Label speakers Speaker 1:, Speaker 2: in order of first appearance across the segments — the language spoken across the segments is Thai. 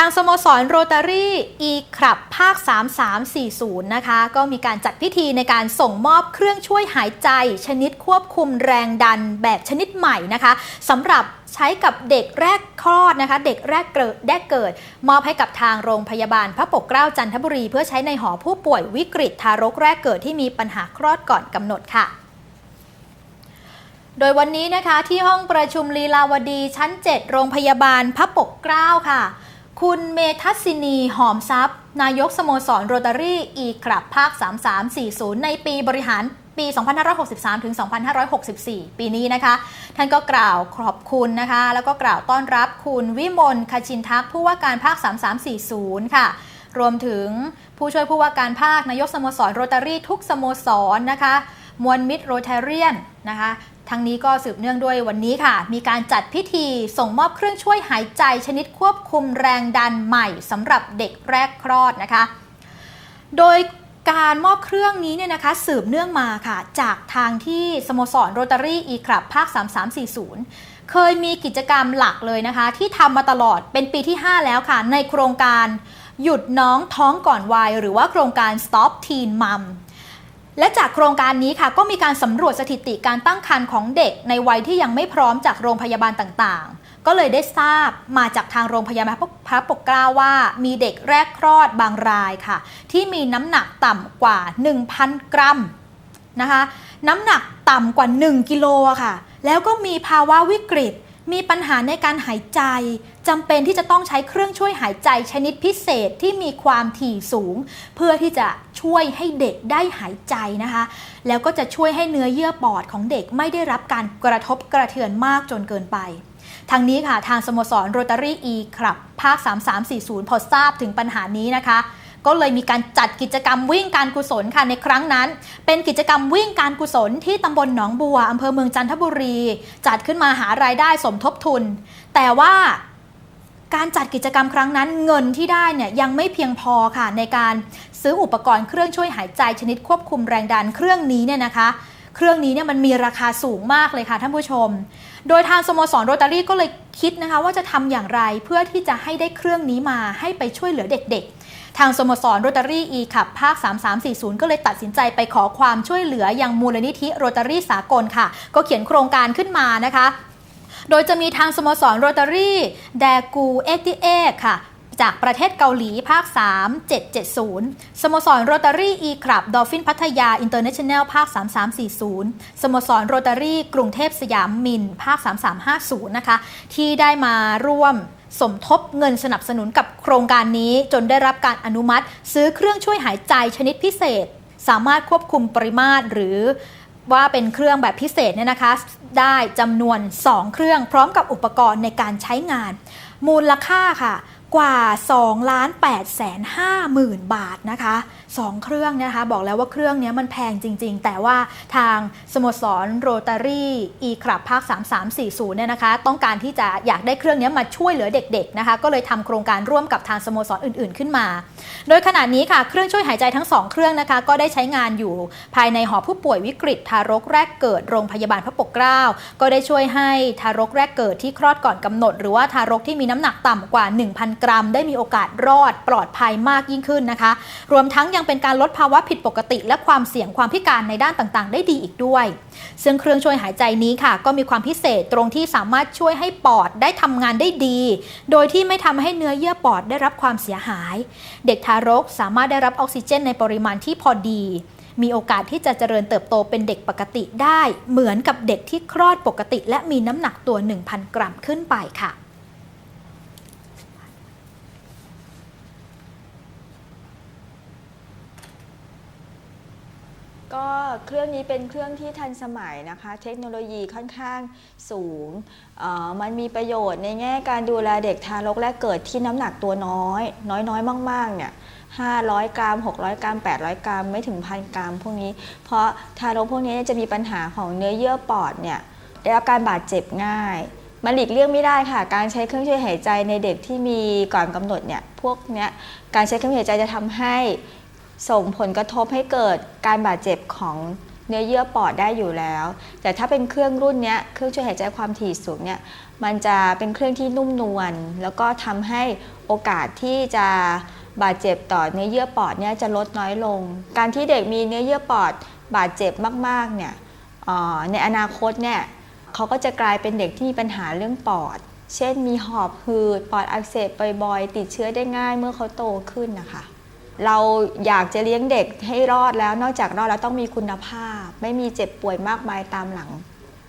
Speaker 1: ทางสโมสรโรตารี่อีครับภาค 3340 นะคะ ก็มีการจัดพิธีในการส่งมอบเครื่องช่วยหายใจ ชนิดควบคุมแรงดันแบบชนิดใหม่นะคะสำหรับใช้กับเด็กแรกคลอดนะคะ เด็กแรกเกิดแรกเกิด มอบให้กับทางโรงพยาบาลพระปกเกล้าจันทบุรี เพื่อใช้ในหอผู้ป่วยวิกฤตทารกแรกเกิดที่มีปัญหาคลอดก่อนกำหนดค่ะโดยวันนี้นะคะที่ห้องประชุมลีลาวดีชั้น 7 โรงพยาบาลพระปกเกล้าค่ะ คุณเมทัศนีหอมทรัพย์ นายกสโมสรโรตารี่อีกลับภาค 3340 ในปีบริหารปี 2563 ถึง 2564 ปีนี้นะคะ ท่านก็กล่าวขอบคุณนะคะ แล้วก็กล่าวต้อนรับคุณวิมลคชินทักผู้ว่าการภาค 3340 ค่ะ รวมถึงผู้ช่วยผู้ว่าการภาคนายกสโมสรโรตารี่ทุกสโมสรนะคะ มวลมิตรโรตาเรียนนะคะ ทั้งนี้ก็สืบเนื่องด้วยวันนี้ค่ะ มีการจัดพิธีส่งมอบเครื่องช่วยหายใจชนิดควบคุมแรงดันใหม่สำหรับเด็กแรกคลอดนะคะ โดยการมอบเครื่องนี้เนี่ยนะคะสืบเนื่องมาค่ะ จากทางที่สโมสรโรตารี่อีคลับภาค 3340 เคยมีกิจกรรมหลักเลยนะคะ ที่ทำมาตลอดเป็นปีที่ 5 แล้วค่ะ ในโครงการหยุดน้องท้องก่อนวัยหรือว่าโครงการ Stop Teen Mom และจากโครงการนี้ค่ะก็มีการสำรวจสถิติการตั้งครรภ์ของเด็ก ในวัยที่ยังไม่พร้อมจากโรงพยาบาลต่างๆ ก็เลยได้ทราบมาจากทางโรงพยาบาลพระปกเกล้าว่า มีเด็กแรกคลอดบางรายค่ะ ที่มีน้ำหนักต่ำกว่า 1,000 กรัมนะคะ น้ำหนักต่ำกว่า 1 กิโลค่ะ แล้วก็มีภาวะวิกฤต มีปัญหาในการหายใจจำเป็นที่จะต้องใช้เครื่องช่วยหายใจชนิดพิเศษที่มีความถี่สูง เพื่อที่จะช่วยให้เด็กได้หายใจนะคะ แล้วก็จะช่วยให้เนื้อเยื่อปอดของเด็กไม่ได้รับการกระทบกระเทือนมากจนเกินไปทางนี้ค่ะ ทางสโมสรโรตารี่อีครับ ภาค 3340 พอทราบถึงปัญหานี้นะคะ ก็เลยมีการจัดกิจกรรมวิ่งการกุศลค่ะในครั้งนั้น เป็นกิจกรรมวิ่งการกุศลที่ตำบลหนองบัวอำเภอเมืองจันทบุรี จัดขึ้นมาหารายได้สมทบทุน แต่ว่าการจัดกิจกรรมครั้งนั้นเงินที่ได้เนี่ยยังไม่เพียงพอค่ะในการซื้ออุปกรณ์เครื่องช่วยหายใจชนิดควบคุมแรงดันเครื่องนี้เนี่ยนะคะ เครื่องนี้เนี่ยมันมีราคาสูงมากเลยค่ะท่านผู้ชม โดยทางสโมสรโรตารี่ก็เลยคิดนะคะว่าจะทำอย่างไรเพื่อที่จะให้ได้เครื่องนี้มาให้ไปช่วยเหลือเด็กๆ ทางสโมสรโรตารี่อีขับภาค 3340 ก็เลยตัดสินใจไปขอความช่วยเหลืออยังมูลนิธิโรตารี่สากลค่ะ ก็เขียนโครงการขึ้นมานะคะ โดยจะมีทางสโมสรโรตารี่แดกูเอ็กติเอค่ะ จากประเทศเกาหลีภาค 3770 สโมสรโรตารี่อีคลับดอฟฟินพัทยาอินเตอร์เนชั่นแนลภาค 3340 สโมสรโรตารี่กรุงเทพสยามมินภาค 3350 นะคะ ที่ได้มาร่วมสมทบเงินสนับสนุนกับโครงการนี้จนได้รับการอนุมัติ ซื้อเครื่องช่วยหายใจชนิดพิเศษ สามารถควบคุมปริมาตรหรือว่าเป็นเครื่องแบบพิเศษเนี่ยนะคะ ได้จำนวน 2 เครื่องพร้อมกับอุปกรณ์ในการใช้งาน มูลค่าค่ะ กว่า2ล้าน8แสน5หมื่นบาทนะคะ2เครื่องนะคะ บอกแล้วว่าเครื่องนี้มันแพงจริง ๆ แต่ว่าทางสโมสรโรตารี่อีคลับภาค 3340 เนี่ยนะคะ ต้องการที่จะอยากได้เครื่องนี้มาช่วยเหลือเด็กๆนะคะ ก็เลยทำโครงการร่วมกับทางสโมสรอื่นๆขึ้นมา โดยขณะนี้ค่ะ เครื่องช่วยหายใจทั้ง 2 เครื่องนะคะ ก็ได้ใช้งานอยู่ภายในหอผู้ป่วยวิกฤตทารกแรกเกิดโรงพยาบาลพระปกเกล้า ก็ได้ช่วยให้ทารกแรกเกิดที่คลอดก่อนกำหนด หรือว่าทารกที่มีน้ำหนักต่ำกว่า 1,000กรัม ได้มีโอกาสรอดปลอดภัยมากยิ่งขึ้นนะคะ รวมทั้งยังเป็นการลดภาวะผิดปกติ และความเสี่ยงความพิการในด้านต่างๆ ได้ดีอีกด้วย ซึ่งเครื่องช่วยหายใจนี้ค่ะ ก็มีความพิเศษตรงที่สามารถช่วยให้ปอดได้ทำงานได้ดี โดยที่ไม่ทำให้เนื้อเยื่อปอดได้รับความเสียหาย เด็กทารกสามารถได้รับออกซิเจนในปริมาณที่พอดีมีโอกาสที่จะเจริญเติบโตเป็นเด็กปกติได้ เหมือนกับเด็กที่คลอดปกติ และมีน้ำหนักตัว 1,000 กรัมขึ้นไปค่ะ
Speaker 2: ก็เครื่องนี้เป็นเครื่องที่ทันสมัยนะคะ เทคโนโลยีค่อนข้างสูง มันมีประโยชน์ในแง่การดูแลเด็กทารกแรกเกิดที่น้ำหนักตัวน้อย น้อยๆ มาก ๆ เนี่ย500 กรัม 600 กรัม 800 กรัม ไม่ถึงพันกรัมพวกนี้ เพราะทารกพวกนี้จะมีปัญหาของเนื้อเยื่อปอดเนี่ยได้รับการบาดเจ็บง่ายมันหลีกเลี่ยงไม่ได้ค่ะ การใช้เครื่องช่วยหายใจในเด็กที่มีก่อนกำหนดเนี่ยพวกเนี้ยการใช้เครื่องหายใจจะทำให้ ส่งผลกระทบให้เกิดการบาดเจ็บของเนื้อเยื่อปอดได้อยู่แล้ว แต่ถ้าเป็นเครื่องรุ่นนี้เครื่องช่วยหายใจความถี่สูงเนี่ยมันจะเป็นเครื่องที่นุ่มนวลแล้วก็ทำให้โอกาสที่จะบาดเจ็บต่อเนื้อเยื่อปอดเนี่ยจะลดน้อยลง การที่เด็กมีเนื้อเยื่อปอดบาดเจ็บมากๆเนี่ยในอนาคตเนี่ยเขาก็จะกลายเป็นเด็กที่มีปัญหาเรื่องปอด เช่นมีหอบหืดปอดอักเสบบ่อยๆติดเชื้อได้ง่ายเมื่อเขาโตขึ้นนะคะ เราอยากจะเลี้ยงเด็กให้รอดแล้ว นอกจากรอดแล้วต้องมีคุณภาพ ไม่มีเจ็บป่วยมากมายตามหลัง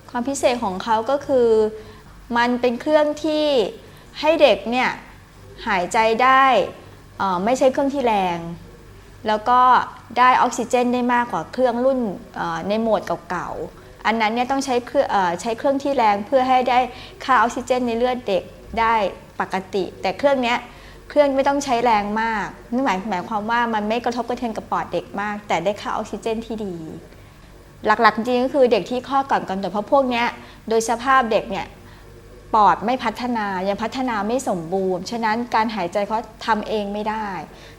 Speaker 2: ความพิเศษของเขาก็คือ มันเป็นเครื่องที่ให้เด็กเนี่ยหายใจได้ไม่ใช่เครื่องที่แรง แล้วก็ได้ออกซิเจนได้มากกว่าเครื่องรุ่นในโหมดเก่าๆ อันนั้นเนี่ยต้องใช้เครื่องใช้เครื่องที่แรงเพื่อให้ได้ค่าออกซิเจนในเลือดเด็กได้ปกติ แต่เครื่องเนี้ย เครื่องไม่ต้องใช้แรงมากนั่นหมายหมายความว่ามันไม่กระทบกระเทือนกับปอดเด็กมาก แต่ได้ค่าออกซิเจนที่ดี หลักๆ จริงก็คือเด็กที่คลอดก่อนกำหนดเพราะพวกเนี้ยโดยสภาพเด็กเนี่ยปอดไม่พัฒนายังพัฒนาไม่สมบูรณ์ ฉะนั้นการหายใจเขาทำเองไม่ได้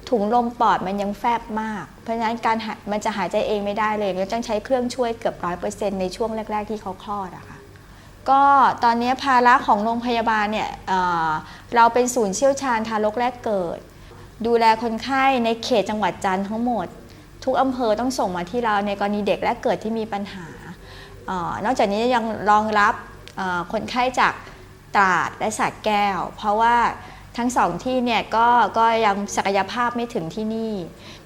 Speaker 2: ถุงลมปอดมันยังแฟบมาก เพราะฉะนั้นการหามันจะหายใจเองไม่ได้เลยก็ต้องใช้เครื่องช่วยเกือบร้อยเปอร์เซ็นต์ในช่วงแรก ๆ ที่เขาคลอดอะค่ะ ก็ตอนนี้ภาระของโรงพยาบาลเนี่ยเเราเป็นศูนย์เชี่ยวชาญทารกแรกเกิด ดูแลคนไข้ในเขตจังหวัดจันทร์ทั้งหมด ทุกอำเภอต้องส่งมาที่เราในกรณีเด็กแรกเกิดที่มีปัญหาออนอกจากนี้ยังรองรับคนไข้จากตราดและสระแก้ว เพราะว่าทั้งสองที่เนี่ยก็ก็ยังศักยภาพไม่ถึงที่นี่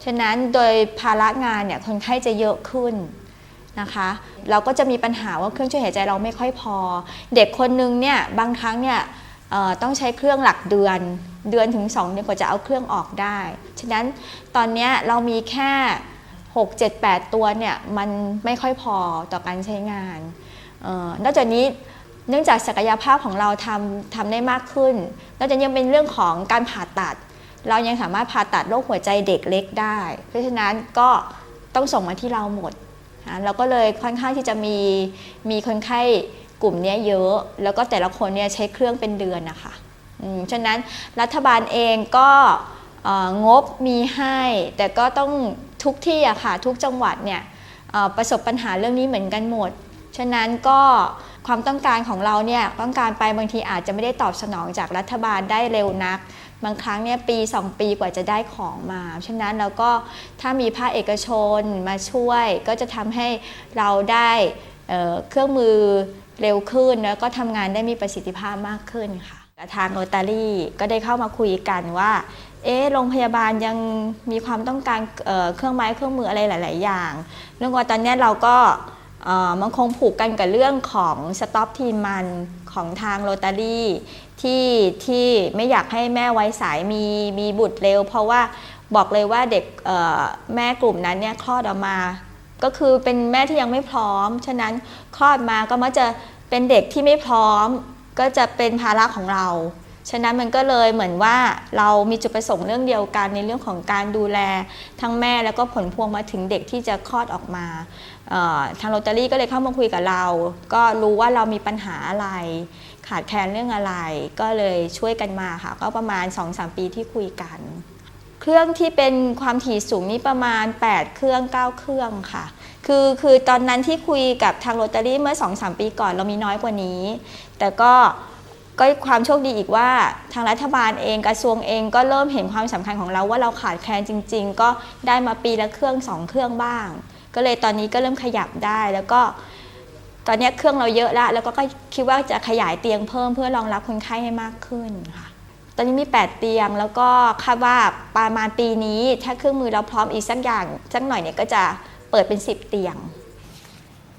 Speaker 2: ฉะนั้นโดยภาระงานเนี่ยคนไข้จะเยอะขึ้น นะคะเราก็จะมีปัญหาว่าเครื่องช่วยหายใจเราไม่ค่อยพอ เด็กคนนึงเนี่ยบางครั้งเนี่ยต้องใช้เครื่องหลักเดือนเดือนถึง 2 เดือนกว่าจะเอาเครื่องออกได้ ฉะนั้นตอนนี้เรามีแค่ 6 7 8 ตัวเนี่ยมันไม่ค่อยพอต่อการใช้งานออนอกจากนี้เนื่องจากศักยภาพของเราทำทำได้มากขึ้นนอกจากยังเป็นเรื่องของการผ่าตัด เรายังสามารถผ่าตัดโรคหัวใจเด็กเล็กได้ เพราะฉะนั้นก็ต้องส่งมาที่เราหมด เราก็เลยค่อนข้างที่จะมีมีคนไข้กลุ่มนี้เยอะ แล้วก็แต่ละคนเนี่ยใช้เครื่องเป็นเดือนนะคะฉะนั้นรัฐบาลเองก็งบมีให้ แต่ก็ต้องทุกที่อะค่ะทุกจังหวัดเนี่ยประสบปัญหาเรื่องนี้เหมือนกันหมด ฉะนั้นก็ความต้องการของเราเนี่ยต้องการไปบางทีอาจจะไม่ได้ตอบสนองจากรัฐบาลได้เร็วนัก บางครั้งเนี่ยปี 2 ปีกว่าจะได้ของมา ฉะนั้นเราก็ถ้ามีภาคเอกชนมาช่วย ก็จะทำให้เราได้เเครื่องมือเร็วขึ้น แล้วก็ทำงานได้มีประสิทธิภาพมากขึ้นค่ะทางโรตารี่ก็ได้เข้ามาคุยกันว่า เอ๊ะ โรงพยาบาลยังมีความต้องการเเครื่องไม้เครื่องมืออะไรหลาย ๆ อย่าง เรื่องว่าตอนนี้เราก็ มันคงผูกกันกับเรื่องของสต็อปทีมันของทางโรตารี่ที่ที่ไม่อยากให้แม่ไว้สายมีมีบุตรเร็ว เพราะว่าบอกเลยว่าเด็กแม่กลุ่มนั้นเนี่ยคลอดออกมา ก็คือเป็นแม่ที่ยังไม่พร้อม ฉะนั้นคลอดมาก็มักจะเป็นเด็กที่ไม่พร้อม ก็จะเป็นภาระของเรา ฉะนั้นมันก็เลยเหมือนว่าเรามีจุดประสงค์เรื่องเดียวกันในเรื่องของการดูแลทั้งแม่แล้วก็ผลพวงมาถึงเด็กที่จะคลอดออกมาทางโรตารี่ก็เลยเข้ามาคุยกับเรา ก็รู้ว่าเรามีปัญหาอะไร ขาดแคลนเรื่องอะไร ก็เลยช่วยกันมาค่ะ ก็ประมาณ 2-3 ปีที่คุยกัน เครื่องที่เป็นความถี่สูงนี่ประมาณ 8 เครื่อง 9 เครื่องค่ะคือคือตอนนั้นที่คุยกับทางโรตารี่เมื่อ2-3ปีก่อนเรามีน้อยกว่านี้ แต่ก็ ก็ความโชคดีอีกว่า ทางรัฐบาลเองกระทรวงเองก็เริ่มเห็นความสำคัญของเราว่าเราขาดแคลนจริง ๆ ก็ได้มาปีละเครื่อง 2 เครื่องบ้าง ก็เลยตอนนี้ก็เริ่มขยับได้แล้วก็ ตอนนี้เครื่องเราเยอะแล้วแล้วก็คิดว่าจะขยายเตียงเพิ่มเพื่อรองรับคนไข้ให้มากขึ้นค่ะตอนนี้มี 8 เตียงแล้วก็คาดว่าประมาณปีนี้ ถ้าเครื่องมือเราพร้อมอีกสักอย่างสักหน่อยเนี่ยก็จะเปิดเป็น 10 เตียง